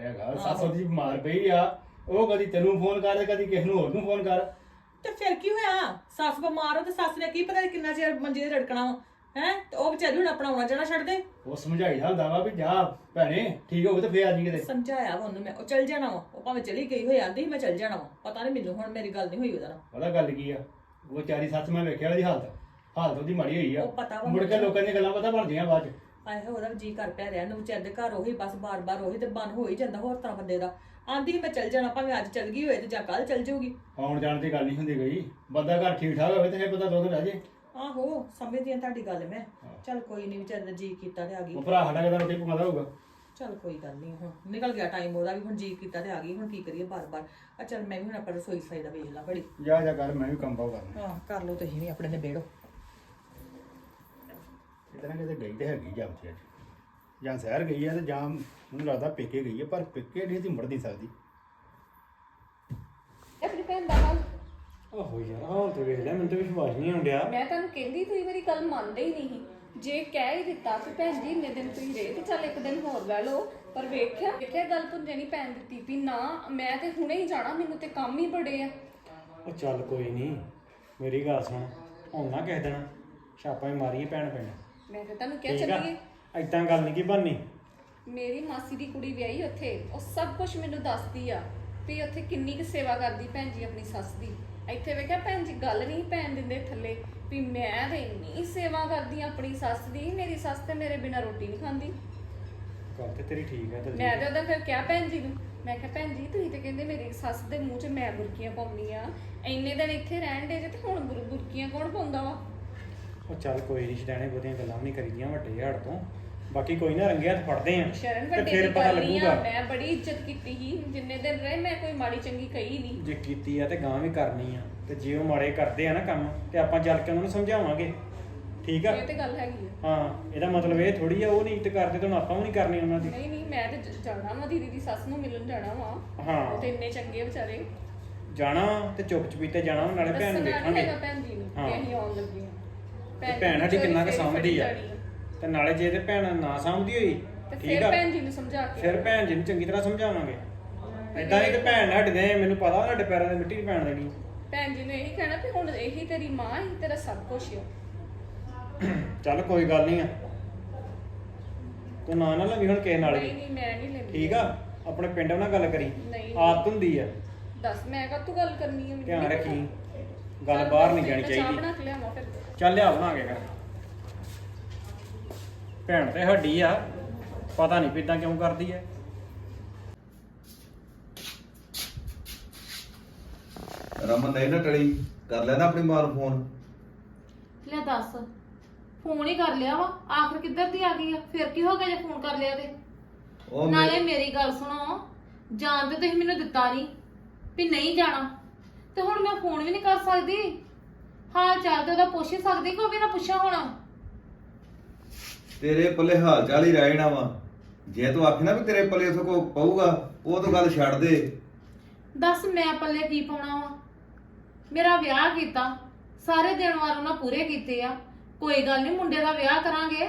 ਹੈਗਾ ਸੱਸ ਉਹਦੀ ਬਿਮਾਰ ਪਈ ਆ। ਉਹ ਕਦੀ ਤੈਨੂੰ ਫੋਨ ਕਰ ਕਦੀ ਕਿਸੇ ਨੂੰ ਹੋਰ ਨੂੰ ਫੋਨ ਕਰ। ਤੇ ਫਿਰ ਕੀ ਹੋਇਆ? ਸੱਸ ਬਿਮਾਰ ਹੋ ਤੇ ਸੱਸ ਨੇ ਕੀ ਪਤਾ ਕਿੰਨਾ ਚਿਰ ਮੰਜੇ ਤੇ ਰੜਕਣਾ ਹੈ? ਤੇ ਉਹ ਵਿਚਾਰੀ ਹੁਣ ਆਪਣਾ ਆਉਣਾ ਜਾਣਾ ਛੱਡ ਦੇ। ਉਹ ਸਮਝਾਈਦਾ ਹੁੰਦਾ ਵਾ ਵੀ ਜਾ ਭੈਣੇ ਠੀਕ ਹੋਵੇ ਤੇ ਫੇਰ ਆ ਜੀ ਕਿਤੇ। ਸਮਝਾਇਆ ਵਾ ਉਹਨੂੰ ਮੈਂ। ਉਹ ਚੱਲ ਜਾਣਾ ਵਾ। ਉਹ ਭਾਵੇਂ ਚਲੀ ਗਈ ਹੋਈ ਆਂਦੀ ਮੈਂ ਚੱਲ ਜਾਣਾ ਵਾ। ਪਤਾ ਨਹੀਂ ਮੈਨੂੰ ਹੁਣ ਮੇਰੀ ਗੱਲ ਨਹੀਂ ਹੋਈ ਉਹਦਾ ਨਾਲ। ਪਤਾ ਗੱਲ ਕੀ ਆ? ਉਹ ਵਿਚਾਰੀ ਸੱਸ ਮੈਂ ਵੇਖਿਆ ਉਹਦੀ ਹਾਲਤ। ਹਾਲਤ ਉਹਦੀ ਮਾੜੀ ਹੋਈ ਆ। ਉਹ ਪਤਾ ਵਾ ਮੁੜ ਕੇ ਲੋਕਾਂ ਦੀਆਂ ਗੱਲਾਂ ਪਤਾ ਬਣਦੀਆਂ ਬਾਅਦ ਚ। ਆਏ ਹੋ ਉਹਦਾ ਵੀ ਜੀ ਕਰ ਪਿਆ ਰਹਿਣ ਨੂੰ। ਵਿਚਾਰੇ ਦੇ ਘਰ ਉਹੀ ਬਸ ਬਾਰ-ਬਾਰ ਉਹੀ ਤੇ ਬਨ ਹੋ ਹੀ ਜਾਂਦਾ ਹੋਰ ਤਰ੍ਹਾਂ ਬੰਦੇ ਦਾ। ਆਂਦੀ ਸੀ ਮੈਂ ਚੱਲ ਜਾਣਾ ਭਾਵੇਂ ਅੱਜ ਚੱਲ ਗਈ ਹੋਏ ਤੇ ਜਾਂ ਕੱਲ ਚੱਲ ਜਾਊਗੀ। ਆਉਣ ਜਾਣ ਦੀ ਗੱਲ ਨਹੀਂ ਹੁੰਦੀ ਗਈ। ਬੰਦਾ ਘਰ ਠੀਕ ਠਾਕ ਹੋਵੇ ਤੇ ਇਹ ਪਤਾ ਦੋ ਦਿਨ ਰਹਿ ਜੇ। ਆਹੋ ਸਮਝਦੀ ਆ ਤੁਹਾਡੀ ਗੱਲ ਮੈਂ। ਚੱਲ ਕੋਈ ਨਹੀਂ ਵਿਚਾਰੇ ਦਾ ਜੀ ਕੀਤਾ ਤੇ ਆ ਗਈ। ਉਹ ਭਰਾ ਸਾਡਾ ਕਿਦਾਂ ਰੋਟੀ ਪਕਾਉਂਦਾ ਹੋਊਗਾ? ਚੱਲ ਕੋਈ ਗੱਲ ਨਹੀਂ ਹੁਣ ਨਿਕਲ ਗਿਆ ਟਾਈਮ ਉਹਦਾ ਵੀ ਹੁਣ ਜੀ ਕੀਤਾ ਤੇ ਆ ਗਈ ਹੁਣ ਕੀ ਕਰੀਏ ਬਾਰ-ਬਾਰ। ਆ ਚੱਲ ਮੈਂ ਵੀ ਹੁਣ ਆਪਣਾ ਰਸੋਈ ਸਾਈ ਦਾ ਵੇਖ ਲਾ ਬੜੀ ਜਾ ਜਾ ਕਰ ਮੈਂ ਵੀ ਕੰਮ ਪਾਉ ਕਰਨਾ। ਹਾਂ ਕਰ ਲਓ ਤੁਸੀਂ ਵੀ ਆਪਣੇ ਨੇ ਬੇੜੋ ਕਿਤੇ ਨਾ ਕਿਤੇ ਗਈ ਤੇ ਹੈਗੀ ਜਾਂ ਉੱਥੇ ਅੱਜ। ਜਾਂ ਸ਼ਹਿਰ ਗਈ ਆ ਤੇ ਜਾਂ ਮੈਨੂੰ ਲੱਗਦਾ ਪੇਕੇ ਗਈ ਆ ਪਰ ਪੇਕੇ ਨਹੀਂ ਦੀ ਮੁੜ ਨਹੀਂ ਸਕਦੀ। ਆਪਣੀ ਭੈਣ ਦਾ ਹਾਲ? ਆਹੋ ਯਾਰ ਹਾਲ ਤੇ ਵੇਖ ਲੈ ਮੈਨੂੰ ਤਾਂ ਵਿਸ਼ਵਾਸ ਨਹੀਂ ਆਉਂਦਿਆ ਮੈਂ ਤੁਹਾਨੂੰ ਕਹਿੰਦੀ ਤੁਸੀਂ ਮੇਰੀ ਗੱਲ ਮੰਨਦੇ ਹੀ ਨਹੀਂ ਜੇ ਕਹਿ ਹੀ ਦਿੱਤਾ ਕਿ ਭੈਣ ਜੀ ਇੰਨੇ ਦਿਨ ਤੁਸੀਂ ਰਹੇ ਤੇ ਚੱਲ ਇੱਕ ਦਿਨ ਹੋਰ ਲੈ ਲਓ। ਪਰ ਵੇਖਿਆ ਵੇਖਿਆ ਗੱਲ ਪੁੰਜੇ ਨਹੀਂ ਪੈਣ ਦਿੱਤੀ ਵੀ ਨਾ ਮੈਂ ਤੇ ਹੁਣੇ ਹੀ ਜਾਣਾ ਮੈਨੂੰ ਤੇ ਕੰਮ ਹੀ ਬੜੇ ਆ। ਉਹ ਚੱਲ ਕੋਈ ਨਹੀਂ ਮੇਰੀ ਗੱਲ ਸੁਣ ਹੁਣ ਨਾ ਕਹਿ ਦੇਣਾ ਛਾਪਾਂ ਹੀ ਮਾਰੀਏ ਭੈਣ ਭੈਣ ਮੈਂ ਤੇ ਤੁਹਾਨੂੰ ਕਿਹਾ ਠੀਕ ਆ। ਚੱਲੀਏ। ਐਦਾਂ ਗੱਲ ਨਹੀਂ ਕੀ ਬਣਨੀ? ਮੇਰੀ ਮਾਸੀ ਦੀ ਕੁੜੀ ਵਿਆਹੀ ਉੱਥੇ ਉਹ ਸਭ ਕੁਝ ਮੈਨੂੰ ਦੱਸਦੀ ਆ ਵੀ ਉੱਥੇ ਕਿੰਨੀ ਕੁ ਸੇਵਾ ਕਰਦੀ ਭੈਣ ਜੀ ਆਪਣੀ ਸੱਸ ਦੀ। ਇੱਥੇ ਵੇਖਿਆ ਭੈਣ ਜੀ ਗੱਲ ਨਹੀਂ ਪੈਣ ਦਿੰਦੇ ਥੱਲੇ ਵੀ ਮੈਂ ਤੇ ਇੰਨੀ ਸੇਵਾ ਕਰਦੀ ਆ ਆਪਣੀ ਸੱਸ ਦੀ ਮੇਰੀ ਸੱਸ ਤੇ ਮੇਰੇ ਬਿਨਾਂ ਰੋਟੀ ਨਹੀਂ ਖਾਂਦੀ। ਗੱਲ ਤੇ ਤੇਰੀ ਠੀਕ ਹੈ ਤੇ ਮੈਂ ਤੇ ਉਹਦਾ ਫਿਰ ਕਿਹਾ ਭੈਣ ਜੀ ਨੂੰ ਮੈਂ ਕਿਹਾ ਭੈਣ ਜੀ ਤੁਸੀਂ ਤੇ ਕਹਿੰਦੇ ਮੇਰੀ ਸੱਸ ਦੇ ਮੂੰਹ 'ਚ ਮੈਂ ਬੁਰਕੀਆਂ ਪਾਉਣੀ ਆ ਇੰਨੇ ਦਿਨ ਇੱਥੇ ਰਹਿਣ ਦੇ ਜੇ ਤੇ ਹੁਣ ਬੁਰ- ਬੁਰਕੀਆਂ ਕੌਣ ਪਾਉਂਦਾ ਵਾ? ਉਹ ਚੱਲ ਕੋਈ ਨਹੀਂ ਛਡਾਣੇ ਬਹੁਤੀਆਂ ਗੱਲਾਂ ਵੀ ਨਹੀਂ ਕਰੀਦੀਆਂ ਵੱਡੇ ਹੜ ਤੋਂ। ਬਾਕੀ ਕੋਈ ਨਾ ਰੰਗਿਆ ਤੇ ਫੜਦੇ ਆ ਸ਼ਰਨ ਤੇ ਵੱਡੇ ਫਿਰ ਦੀ ਪਤਾ ਗੱਲ ਨਹੀਂ ਆ ਲੱਗੂਗਾ। ਮੈਂ ਬੜੀ ਇੱਜ਼ਤ ਕੀਤੀ ਸੀ ਜਿੰਨੇ ਦਿਨ ਰਹੇ ਮੈਂ ਕੋਈ ਮਾੜੀ ਚੰਗੀ ਕਹੀ ਨਹੀਂ। ਜੇ ਕੀਤੀ ਆ ਤੇ ਗਾਂ ਵੀ ਕਰਨੀ ਆ ਤੇ ਜੇ ਉਹ ਮਾੜੇ ਕਰਦੇ ਆ ਨਾ ਕੰਮ ਤੇ ਆਪਾਂ ਚੱਲ ਕੇ ਉਹਨਾਂ ਨੂੰ ਸਮਝਾਵਾਂਗੇ। ਠੀਕ ਆ? ਇਹ ਤੇ ਗੱਲ ਹੈਗੀ ਆ। ਹਾਂ ਇਹਦਾ ਮਤਲਬ ਇਹ ਥੋੜੀ ਆ ਉਹ ਨਹੀਂ ਇੱਜ਼ਤ ਕਰਦੇ ਤਾਂ ਹੁਣ ਆਪਾਂ ਵੀ ਨਹੀਂ ਕਰਨੀ ਉਹਨਾਂ ਦੀ। ਨਹੀਂ ਨਹੀਂ ਮੈਂ ਤੇ ਜ- ਜਾਣਾ ਵਾ ਦੀਦੀ ਦੀ ਸੱਸ ਨੂੰ ਮਿਲਣ ਜਾਣਾ ਵਾ। ਹਾਂ। ਉਹ ਤੇ ਇੰਨੇ ਚੰਗੇ ਵਿਚਾਰੇ। ਜਾਣਾ ਤੇ ਚੁੱਪ ਚੁਪੀਤੇ ਜਾਣਾ ਨਾਲੇ ਭੈਣ ਨੂੰ ਦੱਸਣਾ ਦੇਖਾਂਗੇ। ਹੈਗਾ ਭੈਣ ਜੀ ਨੂੰ ਹਾਂ। ਕਿ ਅਸੀਂ ਆਉਣ ਲੱਗੇ ਆ। ਤੇ ਭੈਣ ਸਾਡੀ ਕਿੰਨਾ ਕੁ ਸਮਝਦੀ ਆ। ਤੇ ਨਾਲੇ ਜੇ ਤੇ ਭੈਣ ਨਾ ਸਮਝਦੀ ਹੋਈ ਤੇ ਠੀਕ ਫਿਰ ਆ ਭੈਣ ਜੀ ਨੂੰ ਸਮਝਾ ਕੇ। ਫਿਰ ਭੈਣ ਜੀ ਨੂੰ ਚੰਗੀ ਤਰ੍ਹਾਂ ਸਮਝਾਵਾਂਗੇ। ਏਦਾਂ ਨਹੀਂ ਤੇ ਭੈਣ ਸਾਡੇ ਦੇ ਮੈਨੂੰ ਪਤਾ ਸਾਡੇ ਪੈਰਾਂ 'ਤੇ ਮਿੱਟੀ ਨਹੀਂ ਪੈਣ ਦੇਣੀ। ਭੈਣ ਜੀ ਨੂੰ ਇਹੀ ਕਹਿਣਾ ਵੀ ਹੁਣ ਇਹੀ ਤੇਰੀ ਮਾਂ ਹੀ ਤੇਰਾ ਸਭ ਕੁਝ ਆ। ਚੱਲ ਕੋਈ ਗੱਲ ਨਹੀਂ ਆ। ਤੂੰ ਨਾ ਨਾ ਲਵੀ ਹੁਣ ਕਿਸੇ ਨਾਲ ਨਹੀਂ ਵੀ। ਨਹੀਂ ਮੈਂ ਨਹੀਂ ਲੈਂਦੀ। ਠੀਕ ਆ ਆਪਣੇ ਪਿੰਡ ਨਾਲ ਗੱਲ ਕਰੀ। ਨਹੀਂ। ਆਦਤ ਹੁੰਦੀ ਆ। ਦੱਸ ਮੈਂ ਕਾ ਤੂੰ ਗੱਲ ਕਰਨੀ ਹੈ ਮੈਨੂੰ ਧਿਆਨ ਨੀ ਰੱਖੀ। ਗੱਲ ਬਾਹਰ ਨਹੀਂ ਜਾਣੀ ਮੈਂ ਚਾਹ ਚਾਹੀਦੀ। ਬਣਾ ਕੇ ਲਿਆਵਾਂ ਫਿਰ। ਚੱਲ ਲਿਆ ਬਣਾ ਕੇ ਕਰ ਭੈਣ ਤੇ ਹੱਡੀ ਆ ਪਤਾ ਨਹੀਂ ਪਿੱਦਾਂ ਕਿਉਂ ਕਰਦੀ ਐ ਰਮਨ ਨੇ ਨਾ ਟਲੀ ਕਰ ਲੈਣਾ ਆਪਣੀ ਮਾਂ ਨੂੰ ਫੋਨ। ਲੈ ਦੱਸ ਫੋਨ ਹੀ ਕਰ ਲਿਆ ਵਾ ਆਖਰ ਕਿੱਧਰ ਦੀ ਆ ਗਈ ਆ? ਫਿਰ ਕੀ ਹੋ ਗਿਆ ਜੇ ਫੋਨ ਕਰ ਲਿਆ ਤੇ? ਉਹ ਨਾਲੇ ਮੇਰੀ ਗੱਲ ਸੁਣੋ ਜਾਣ ਤੇ ਤੁਸੀਂ ਮੈਨੂੰ ਦਿੱਤਾ ਨਹੀਂ ਵੀ ਨਹੀਂ ਜਾਣਾ। ਤੇ ਹੁਣ ਮੈਂ ਫੋਨ ਵੀ ਨਹੀਂ ਕਰ ਸਕਦੀ। ਹਾਲ ਚਾਲ ਤੇ ਉਹਦਾ ਪੁੱਛ ਹੀ ਸਕਦੀ ਕੋਈ ਵੀ ਨਾ ਪੁੱਛਾਂ ਹੁਣ। ਤੇਰੇ ਪੱਲੇ ਹਾਲ ਚਾਲ ਹੀ ਰਹਿਣਾ ਵਾ। ਜੇ ਤੂੰ ਆਖੇ ਨਾ ਵੀ ਤੇਰੇ ਪੱਲੇ ਉਥੋਂ ਕੋ ਪਊਗਾ ਉਹ ਤਾਂ ਗੱਲ ਛੱਡ ਦੇ। ਦੱਸ ਮੈਂ ਪੱਲੇ ਕੀ ਪਾਉਣਾ ਵਾ? ਮੇਰਾ ਵਿਆਹ ਕੀਤਾ ਸਾਰੇ ਦਿਨ ਵਾਰ ਉਹਨਾਂ ਪੂਰੇ ਕੀਤੇ ਆ। ਕੋਈ ਗੱਲ ਨਹੀਂ ਮੁੰਡੇ ਦਾ ਵਿਆਹ ਕਰਾਂਗੇ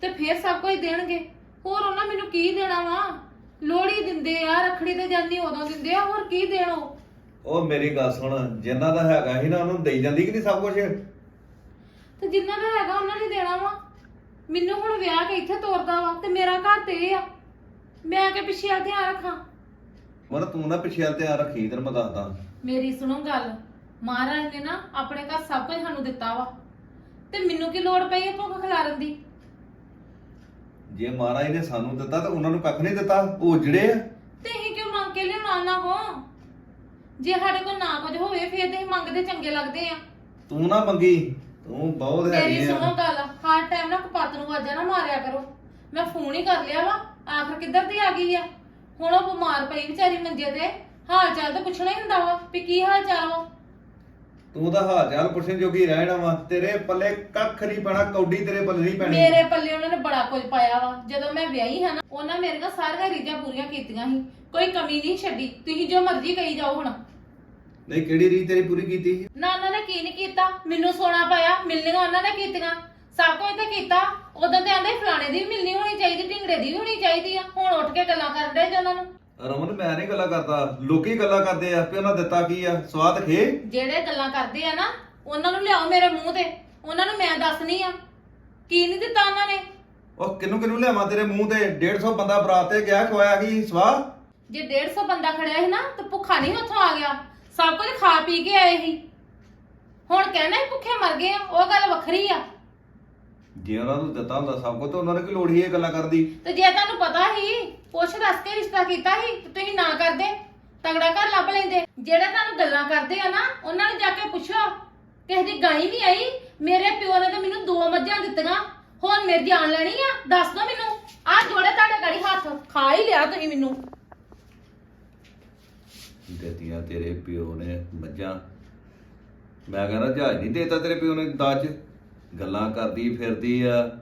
ਤੇ ਫਿਰ ਸਭ ਕੁਝ ਦੇਣਗੇ। ਹੋਰ ਉਹਨਾਂ ਮੈਨੂੰ ਕੀ ਦੇਣਾ ਵਾ? ਲੋਹੜੀ ਦਿੰਦੇ ਆ ਰੱਖੜੀ ਤੇ ਜਾਂਦੀ ਉਦੋਂ ਦਿੰਦੇ ਆ ਹੋਰ ਕੀ ਦੇਣੋ? ਉਹ ਮੇਰੀ ਗੱਲ ਸੁਣ ਜਿੰਨਾ ਦਾ ਹੈਗਾ ਸੀ ਨਾ ਉਹਨੂੰ ਦੇਈ ਜਾਂਦੀ ਕਿ ਨਹੀਂ ਸਭ ਕੁਝ ਤੇ ਜਿੰਨਾ ਦਾ ਹੈਗਾ ਉਹਨਾਂ ਨੇ ਦੇਣਾ ਵਾ। ਮੈਨੂੰ ਹੁਣ ਵਿਆਹ ਕੇ ਇੱਥੇ ਤੋਰਦਾ ਵਾ ਤੇ ਮੇਰਾ ਘਰ ਤੇ ਇਹ ਆ। ਮੈਂ ਕਿ ਪਿੱਛੇ ਆ ਧਿਆਨ ਰੱਖਾਂ? ਮਨ ਤੂੰ ਨਾ ਪਿੱਛੇ ਵੱਲ ਧਿਆਨ ਰੱਖੀ ਤੈਨੂੰ ਮੈਂ ਦੱਸਦਾ। ਮੇਰੀ ਸੁਣੋ ਗੱਲ ਮਹਾਰਾਜ ਨੇ ਨਾ ਆਪਣੇ ਘਰ ਸਭ ਕੁਝ ਸਾਨੂੰ ਦਿੱਤਾ ਵਾ। ਤੇ ਮੈਨੂੰ ਕੀ ਲੋੜ ਪਈ ਹੈ ਭੁੱਖ ਖਿਲਾਰਨ ਦੀ? ਜੇ ਮਹਾਰਾਜ ਨੇ ਸਾਨੂੰ ਦਿੱਤਾ ਤਾਂ ਉਹਨਾਂ ਨੂੰ ਕੱਖ ਨਹੀਂ ਦਿੱਤਾ ਉਹ ਉਜੜੇ ਆ। ਤੇ ਅਸੀਂ ਕਿਉਂ ਮੰਗ ਕੇ ਲਿਆਉਣਾ ਨਾ ਕੋ? ਜੇ ਸਾਡੇ ਕੋਲ ਨਾ ਕੁਝ ਹੋਵੇ ਫਿਰ ਤੇ ਅਸੀਂ ਮੰਗਦੇ ਚੰਗੇ ਲੱਗਦੇ ਆ। ਤੂੰ ਨਾ ਮੰਗੀ। ਤੂੰ ਬਹੁਤ ਮੇਰੀ ਹੈਗੀ ਸੁਣੋ ਆ ਗੱਲ ਹਰ ਟਾਈਮ ਨਾ ਕਪੱਤ ਨੂੰ ਵਾਜਾ ਨਾ ਮਾਰਿਆ ਕਰੋ। ਮੈਂ ਫੋਨ ਹੀ ਕਰ ਲਿਆ ਵਾ ਆਖਰ ਕਿੱਧਰ ਦੀ ਆ ਗਈ ਆ? ਹੁਣ ਉਹ ਬਿਮਾਰ ਪਈ ਵਿਚਾਰੀ ਮੰਜੇ ਤੇ ਹਾਲ ਚਾਲ ਤਾਂ ਪੁੱਛਣਾ ਹੀ ਹੁੰਦਾ ਵਾ ਵੀ ਕੀ ਹਾਲ ਚਾਲ ਵਾ। ਤੂੰ ਦਾ ਹਾਲ ਚਾਲ ਪੁੱਛਣ ਜੋਗੀ ਰਹਿਣਾ ਵਾ ਤੇਰੇ ਪੱਲੇ ਕੱਖ ਨਹੀਂ ਪੈਣਾ ਕੌਡੀ ਤੇਰੇ ਪੱਲੇ ਨਹੀਂ ਪੈਣੀ। ਮੇਰੇ ਪੱਲੇ ਉਹਨਾਂ ਨੇ ਬੜਾ ਕੁਝ ਪਾਇਆ ਵਾ। ਜਦੋਂ ਮੈਂ ਵਿਆਹੀ ਹਾਂ ਨਾ ਉਹਨਾਂ ਮੇਰੀਆਂ ਸਾਰੀਆਂ ਰੀਝਾਂ ਪੂਰੀਆਂ ਕੀਤੀਆਂ ਸੀ। ਕੋਈ ਕਮੀ ਨਹੀਂ ਛੱਡੀ ਤੁਸੀਂ ਜੋ ਮਰਜ਼ੀ ਕਹੀ ਜਾਓ ਹੁਣ। ਨਹੀਂ ਕਿਹੜੀ ਰੀਤ ਤੇਰੀ ਪੂਰੀ ਕੀਤੀ ਸੀ? ਨਾ ਉਹਨਾਂ ਨੇ ਕੀ ਨਹੀਂ ਕੀਤਾ? ਮੈਨੂੰ ਸੋਨਾ ਪਾਇਆ ਮਿਲਣੀਆਂ ਉਹਨਾਂ ਨੇ ਕੀਤੀਆਂ। ਸਭ ਕੁਝ ਤਾਂ ਕੀਤਾ। ਉਦੋਂ ਤੇ ਆਂਦੇ ਫਲਾਣੇ ਦੀ ਵੀ ਮਿਲਣੀ ਹੋਣੀ ਚਾਹੀਦੀ ਢਿੰਗੜੇ ਦੀ ਵੀ ਹੋਣੀ ਚਾਹੀਦੀ ਆ। ਹੁਣ ਉੱਠ ਕੇ ਗੱਲਾਂ ਕਰਦੇ ਜੇ ਉਹਨਾਂ ਨੂੰ। ਰਮਨ ਮੈਂ ਨਹੀਂ ਗੱਲਾਂ ਕਰਦਾ। ਲੋਕੀ ਗੱਲਾਂ ਕਰਦੇ ਆ ਵੀ ਉਹਨਾਂ ਦਿੱਤਾ ਕੀ ਆ? ਸਵਾਦ ਖੇ? ਜਿਹੜੇ ਗੱਲਾਂ ਕਰਦੇ ਆ ਨਾ ਉਹਨਾਂ ਨੂੰ ਲਿਆਓ ਮੇਰੇ ਮੂੰਹ ਤੇ। ਉਹਨਾਂ ਨੂੰ ਮੈਂ ਦੱਸਣੀ ਆ। ਕੀ ਨਹੀਂ ਦਿੱਤਾ ਉਹਨਾਂ ਨੇ? ਉਹ ਕਿਨੂੰ ਕਿਨੂੰ ਲਿਆਵਾਂ ਤੇਰੇ ਮੂੰਹ ਤੇ? 150 ਬੰਦਾ ਬਰਾਤ ਤੇ ਗਿਆ ਖਵਾਇਆ ਕੀ? ਸਵਾਹ ਜੇ 150 ਬੰਦਾ ਖੜਿਆ ਸੀ ਨਾ ਤੇ ਭੁੱਖਾ ਨਹੀਂ ਉੱਥੋਂ ਆ ਗਿਆ। ਸਭ ਕੁਝ ਖਾ ਪੀ ਕੇ ਆਏ ਸੀ। ਹੁਣ ਕਹਿਣਾ ਹੀ ਭੁੱਖੇ ਮਰ ਗਏ ਆ ਉਹ ਗੱਲ ਵੱਖਰੀ ਆ। ਜੇ ਉਹਨਾਂ ਨੂੰ ਦਿੱਤਾ ਹੁੰਦਾ ਸਭ ਕੁਝ ਤਾਂ ਉਹਨਾਂ ਨੇ ਕੀ ਲੋੜ ਹੀ ਇਹ ਗੱਲਾਂ ਕਰਦੀ ਤੇ ਜੇ ਤੁਹਾਨੂੰ ਪਤਾ ਸੀ ਪੁੱਛ ਦੱਸ ਕੇ ਰਿਸ਼ਤਾ ਕੀਤਾ ਸੀ ਤੇ ਤੁਸੀਂ ਨਾ ਕਰਦੇ ਤਗੜਾ ਘਰ ਲੱਭ ਲੈਂਦੇ। ਜਿਹੜਾ ਤੁਹਾਨੂੰ ਗੱਲਾਂ ਕਰਦੇ ਆ ਨਾ ਉਹਨਾਂ ਨੂੰ ਜਾ ਕੇ ਪੁੱਛੋ। ਕਿਸੇ ਦੀ ਗਾਈ ਨਹੀਂ ਆਈ ਮੇਰੇ ਪਿਓ ਨੇ ਤਾਂ ਮੈਨੂੰ ਦੋ ਮੱਝਾਂ ਦਿੱਤੀਆਂ ਹੁਣ ਮੇਰੀ ਜਾਨ ਲੈਣੀ ਆ ਦੱਸ ਦੋ ਮੈਨੂੰ। ਆ ਜੋੜੇ ਤੁਹਾਡੇ ਗੜੀ ਹੱਥ ਖਾ ਹੀ ਲਿਆ ਤੁਸੀਂ ਮੈਨੂੰ। ਦਿੱਤੀ ਸੱਜਾ। ਮੈਂ ਕਹਿੰਦਾ ਜਹਾਜ਼ ਨਹੀਂ ਦੇਤਾ ਤੇਰੇ ਪਿਓ ਨੇ ਦਾਜ? ਗੱਲਾਂ ਕਰਦੀ ਫਿਰਦੀ ਆ।